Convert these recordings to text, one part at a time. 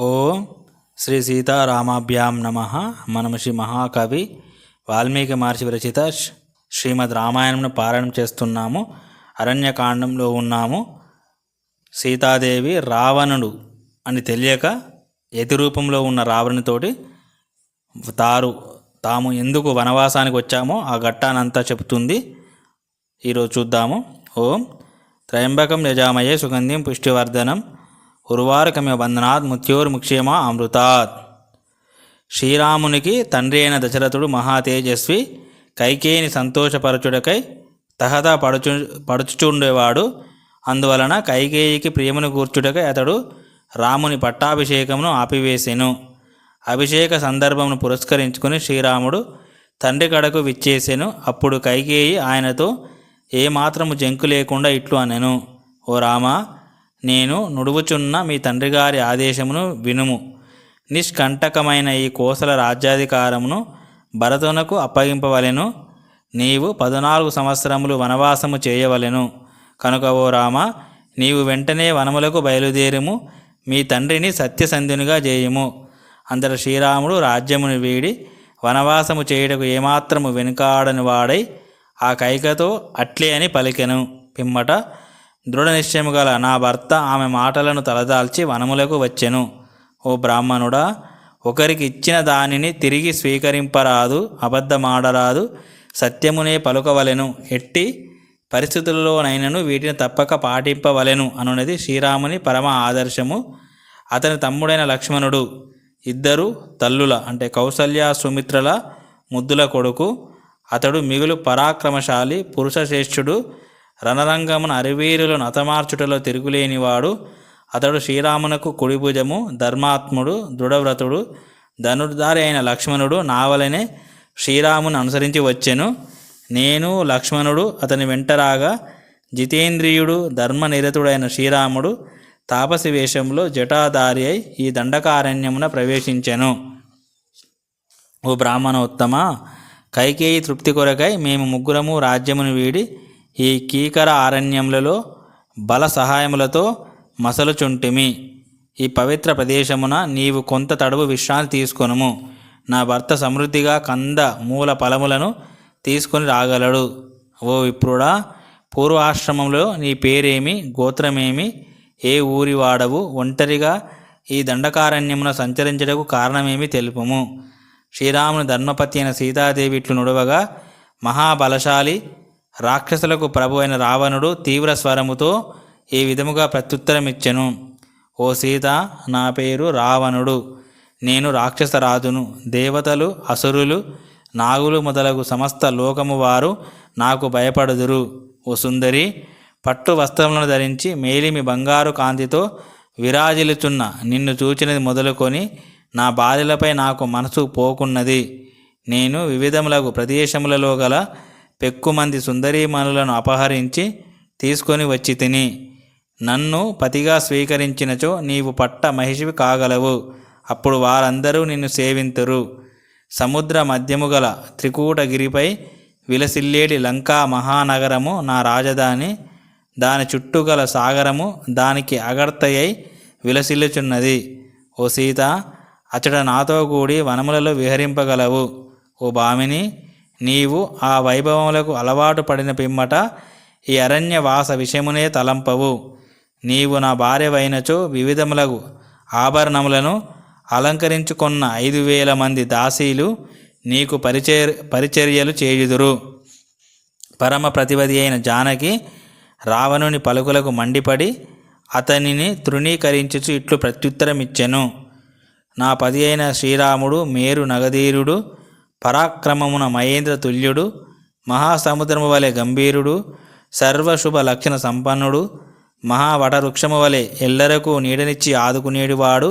ఓం శ్రీ సీతారామాభ్యాం నమ. మనం శ్రీ మహాకవి వాల్మీకి మహర్షి విరచిత శ్రీమద్ రామాయణంను పారాయణం చేస్తున్నాము. అరణ్యకాండంలో ఉన్నాము. సీతాదేవి రావణుడు అని తెలియక యతి రూపంలో ఉన్న రావణునితోటి తారు తాము ఎందుకు వనవాసానికి వచ్చామో ఆ ఘట్టానంతా చెబుతుంది. ఈరోజు చూద్దాము. ఓం త్రయంబకం యజామయే సుగంధిం పుష్టివర్ధనం. ఉర్వారకమ్య బంధనాత్ ముత్యోర్ముక్షేమ అమృతాత్. శ్రీరామునికి తండ్రి అయిన దశరథుడు మహా తేజస్వి కైకేయిని సంతోషపరచుడకై తహత పడుచు పడుచుచుండేవాడు. అందువలన కైకేయికి ప్రియమును కూర్చుటకై అతడు రాముని పట్టాభిషేకమును ఆపివేసెను. అభిషేక సందర్భమును పురస్కరించుకుని శ్రీరాముడు తండ్రి కడకు విచ్చేసెను. అప్పుడు కైకేయి ఆయనతో ఏమాత్రము జంకు లేకుండా ఇట్లు అనెను ఓ రామ నేను నుడువుచున్న మీ తండ్రి గారి ఆదేశమును వినుము. నిష్కంటకమైన ఈ కోసల రాజ్యాధికారమును భరతునకు అప్పగింపవలెను. నీవు పద్నాలుగు సంవత్సరములు వనవాసము చేయవలెను. కనుక ఓ రామ నీవు వెంటనే వనములకు బయలుదేరుము. మీ తండ్రిని సత్యసంధునిగా చేయుము అంతట శ్రీరాముడు రాజ్యమును వీడి వనవాసము చేయుటకు ఏమాత్రము వెనుకాడని వాడై ఆ కైకతో అట్లే అని పలికెను. పిమ్మట దృఢ నిశ్చయము గల నా భర్త ఆమె మాటలను తలదాల్చి వనములకు వచ్చెను. ఓ బ్రాహ్మణుడా ఒకరికి ఇచ్చిన దానిని తిరిగి స్వీకరింపరాదు అబద్ధమాడరాదు సత్యమునే పలుకవలెను. ఎట్టి పరిస్థితుల్లోనైనను వీటిని తప్పక పాటింపవలెను అనున్నది శ్రీరాముని పరమ ఆదర్శము. అతని తమ్ముడైన లక్ష్మణుడు ఇద్దరు తల్లుల అంటే కౌసల్య సుమిత్రల ముద్దుల కొడుకు అతడు మిగులు పరాక్రమశాలి పురుషశ్రేష్ఠుడు రణరంగమున అరివీరులను అతమార్చుటలో తిరుగులేనివాడు అతడు శ్రీరామునకు కుడిభుజము ధర్మాత్ముడు దృఢవ్రతుడు ధనుర్ధారి అయిన లక్ష్మణుడు నావలనే శ్రీరామును అనుసరించి వచ్చెను. నేను లక్ష్మణుడు అతని వెంటరాగా జితేంద్రియుడు ధర్మనిరతుడైన శ్రీరాముడు తాపసి వేషంలో జటాధారి అయి ఈ దండకారణ్యమున ప్రవేశించెను. ఓ బ్రాహ్మణోత్తమ కైకేయి తృప్తి కొరకై మేము ముగ్గురము రాజ్యమును వీడి ఈ కీకర అరణ్యములలో బల సహాయములతో మసలుచుంటిమి. ఈ పవిత్ర ప్రదేశమున నీవు కొంత తడువు విశ్రాంతి తీసుకొనుము. నా భర్త సమృద్ధిగా కంద మూల ఫలములను తీసుకొని రాగలడు. ఓ విప్రుడా పూర్వాశ్రమంలో నీ పేరేమి గోత్రమేమి ఏ ఊరి వాడవు? ఒంటరిగా ఈ దండకారణ్యమున సంచరించడకు కారణమేమి తెలుపుము? శ్రీరాముని ధర్మపతి అయిన సీతాదేవి ఇట్లు నుడవగా మహాబలశాలి రాక్షసులకు ప్రభు అయిన రావణుడు తీవ్ర స్వరముతో ఈ విధముగా ప్రత్యుత్తరమిచ్చెను. ఓ సీత నా పేరు రావణుడు. నేను రాక్షసరాజును దేవతలు అసురులు నాగులు మొదలగు సమస్త లోకము వారు నాకు భయపడుదురు. ఓ సుందరి పట్టు వస్త్రములను ధరించి మేలిమి బంగారు కాంతితో విరాజిల్లుచున్న నిన్ను చూచినది మొదలుకొని నా బాధలపై నాకు మనసు పోకున్నది. నేను వివిధములగు ప్రదేశములలో గల పెక్కుమంది సుందరీమణులను అపహరించి తీసుకొని వచ్చి తిని నన్ను పతిగా స్వీకరించినచో నీవు పట్ట మహిషివి కాగలవు. అప్పుడు వారందరూ నిన్ను సేవింతురు. సముద్ర మధ్యము గల త్రికూటగిరిపై విలసిల్లేడి లంకా మహానగరము నా రాజధాని. దాని చుట్టూ గల సాగరము దానికి అగర్తయ్యై విలసిల్లుచున్నది. ఓ సీత అచట నాతో కూడి వనములలో విహరింపగలవు. ఓ భామిని నీవు ఆ వైభవములకు అలవాటు పడిన పిమ్మట ఈ అరణ్యవాస విషయమునే తలంపవు. నీవు నా భార్యవైనచో వివిధములగు ఆభరణములను అలంకరించుకున్న ఐదు వేల మంది దాసీలు నీకు పరిచర్ పరిచర్యలు చేయుదురు. పరమ ప్రతిపది అయిన జానకి రావణుని పలుకులకు మండిపడి అతనిని తృణీకరించుచు ఇట్లు ప్రత్యుత్తరమిచ్చెను. నా పది అయిన శ్రీరాముడు మేరు నగధీరుడు పరాక్రమమున మహేంద్ర తుల్యుడు మహాసముద్రము వలె గంభీరుడు సర్వశుభ లక్షణ సంపన్నుడు మహావటవృక్షము వలె ఎల్లరకు నీడనిచ్చి ఆదుకునేటివాడు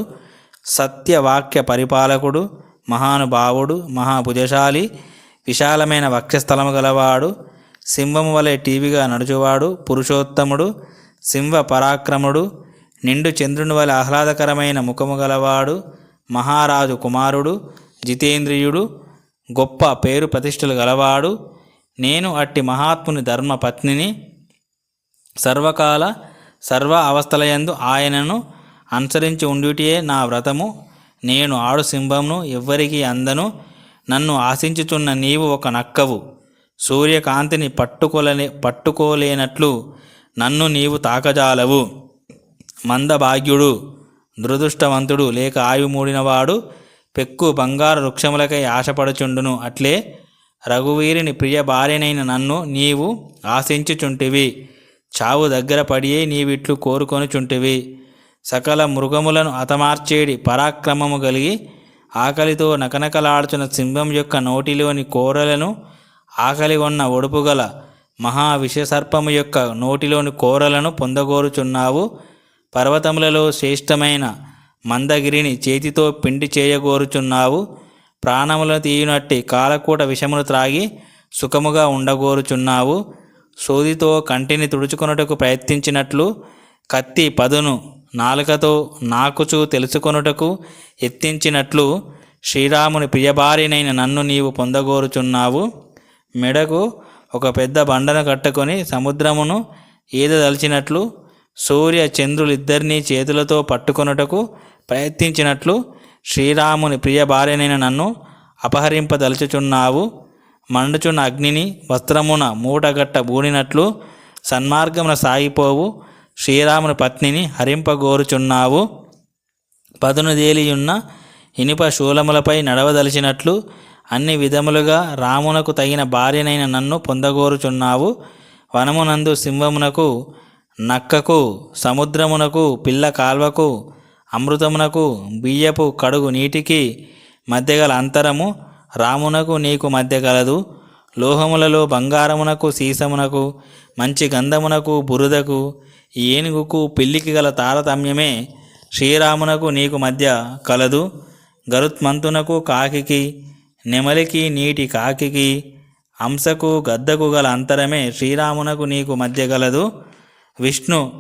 సత్యవాక్య పరిపాలకుడు మహానుభావుడు మహాభుజశాలి విశాలమైన వక్షస్థలము గలవాడు సింహము వలె టీవీగా నడుచువాడు పురుషోత్తముడు సింహ పరాక్రముడు నిండు చంద్రుని వలె ఆహ్లాదకరమైన ముఖము గలవాడు మహారాజు కుమారుడు జితేంద్రియుడు గొప్ప పేరు ప్రతిష్టలు గలవాడు నేను అట్టి మహాత్ముని ధర్మపత్నిని సర్వకాల సర్వ అవస్థలయందు ఆయనను అనుసరించి ఉండుటియే నా వ్రతము. నేను ఆడు సింహంను ఎవ్వరికీ అందను. నన్ను ఆశించుచున్న నీవు ఒక నక్కవు. సూర్యకాంతిని పట్టుకోలే పట్టుకోలేనట్లు నన్ను నీవు తాకజాలవు. మందభాగ్యుడు దురదృష్టవంతుడు లేక ఆయుమూడినవాడు పెక్కు బంగారు వృక్షములకై ఆశపడుచుండును. అట్లే రఘువీరిని ప్రియ భార్యనైన నన్ను నీవు ఆశించుచుంటివి. చావు దగ్గర పడియే నీవిట్లు కోరుకొనుచుంటివి. సకల మృగములను హతమార్చేడి పరాక్రమము కలిగి ఆకలితో నకనకలాడుచున్న సింహం యొక్క నోటిలోని కోరలను ఆకలి ఉన్న ఒడుపు గల మహా విషసర్పము యొక్క నోటిలోని కోరలను పొందగోరుచున్నావు. పర్వతములలో శ్రేష్టమైన మందగిరిని చేతితో పిండి చేయగోరుచున్నావు. ప్రాణములను తీయునట్టి కాలకూట విషమును త్రాగి సుఖముగా ఉండగోరుచున్నావు. సోదితో కంటిని తుడుచుకొనుటకు ప్రయత్నించినట్లు కత్తి పదును నాలుకతో నాకుచూ తెలుసుకొనుటకు ఎత్తించినట్లు శ్రీరాముని ప్రియభార్యనైన నన్ను నీవు పొందగోరుచున్నావు. మెడకు ఒక పెద్ద బండను కట్టుకొని సముద్రమును ఈదదలిచినట్లు సూర్య చంద్రులిద్దరినీ చేతులతో పట్టుకొనుటకు ప్రయత్నించినట్లు శ్రీరాముని ప్రియ భార్యనైన నన్ను అపహరింపదలుచుచున్నావు. మండుచున్న అగ్నిని వస్త్రమున మూటగట్ట బూడినట్లు సన్మార్గమున సాగిపోవు. శ్రీరాముని పత్నిని హరింపగోరుచున్నావు. పదును దేలియున్న ఇనుప శూలములపై నడవదలిచినట్లు అన్ని విధములుగా రామునకు తగిన భార్యనైన నన్ను పొందగోరుచున్నావు. వనమునందు సింహమునకు నక్కకు సముద్రమునకు పిల్ల కాల్వకు అమృతమునకు బియ్యపు కడుగు నీటికి మధ్యగల అంతరము రామునకు నీకు మధ్య గలదు. లోహములలో బంగారమునకు సీసమునకు మంచి గంధమునకు బురదకు ఏనుగుకు పిల్లికి గల తారతమ్యమే శ్రీరామునకు నీకు మధ్య కలదు. గరుత్మంతునకు కాకికి నెమలికి నీటి కాకికి అంశకు గద్దకు గల అంతరమే శ్రీరామునకు నీకు మధ్య గలదు. విష్ణు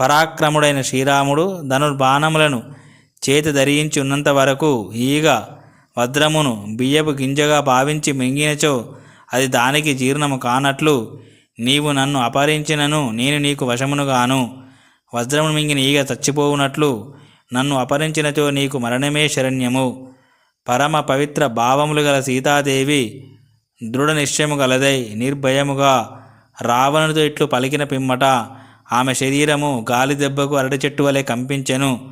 పరాక్రముడైన శ్రీరాముడు ధనుర్బాణములను చేతి ధరించి ఉన్నంత వరకు ఈగ వజ్రమును బియ్యపు గింజగా భావించి మింగినచో అది దానికి జీర్ణము కానట్లు నీవు నన్ను అపహరించినను నేను నీకు వశమునుగాను. వజ్రమును మింగిన ఈగ చచ్చిపోవునట్లు నన్ను అపహరించినచో నీకు మరణమే శరణ్యము. పరమ పవిత్ర భావములు గల సీతాదేవి దృఢ నిశ్చయము గలదై నిర్భయముగా రావణుడితో ఇట్లు పలికిన పిమ్మట ఆమె శరీరము గాలి దెబ్బకు అరటి చెట్టు వలె కంపించెను.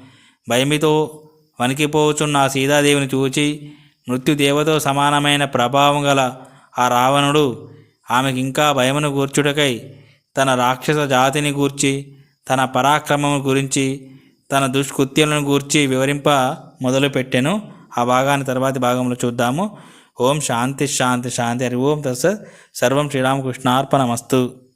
భయమితో వణికిపోచున్న ఆ సీతాదేవిని చూచి మృత్యుదేవతో సమానమైన ప్రభావం గల ఆ రావణుడు ఆమెకి ఇంకా భయమును గూర్చుటకై తన రాక్షస జాతిని గూర్చి తన పరాక్రమము గురించి తన దుష్కృత్యలను గూర్చి వివరింప మొదలుపెట్టెను. ఆ భాగాన్ని తర్వాతి భాగంలో చూద్దాము. ఓం శాంతి శాంతి శాంతి. హరి ఓం తస్సత్ సర్వం శ్రీరామకృష్ణార్పణమస్తు.